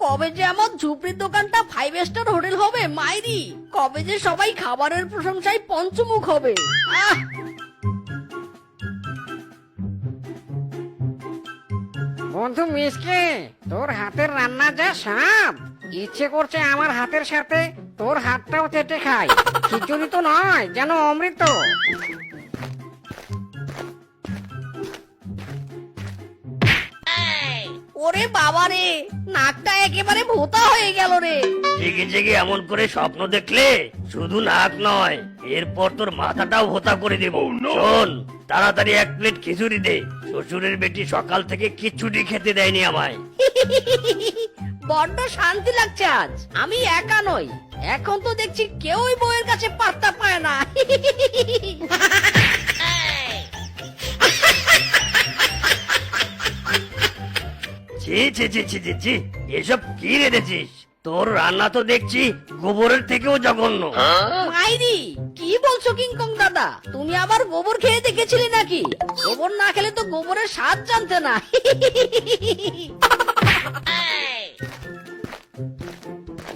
কবে যে আমার ঝুপড়ির দোকানটা ফাইভ স্টার হোটেল হবে, মাইরি? কবে যে সবাই খাবারের প্রশংসায় পঞ্চমুখ হবে? আহ! বন্ধু মিসকে তোর হাতের রান্না যা স্বাদ। ইচ্ছে করছে আমার হাতের সাথে তোর হাতটাও চেটে খাই। খিচুড়ি তো নয়, যেন অমৃত। ওরে বাবা রে নাকটা একেবারে ভোতা হয়ে গেল রে। জেগে জেগে এমন করে স্বপ্ন দেখলে শুধু নাক নয় এরপর তোর মাথাটাও ভোতা করে দেব। শোন তাড়াতাড়ি এক প্লেট খিচুড়ি দে। শ্বশুরের বেটি সকাল থেকে কিচ্ছুটি খেতে দেয়নি আমায়। বড্ড শান্তি লাগছে আজ আমি একা নই। এখন তো দেখছি কেউই বউয়ের কাছে পাত্তা পায় না। ছি ছি ছি ছি ছি ছি। এসব কি রেঁধেছিস তোর রান্না তো দেখছি গোবরের থেকেও জঘন্য। মাইরি, কি বলছো কিংকং দাদা? তুমি আবার গোবর খেয়ে দেখেছিলে নাকি? গোবর না খেলে তো গোবরের স্বাদ জানতে না।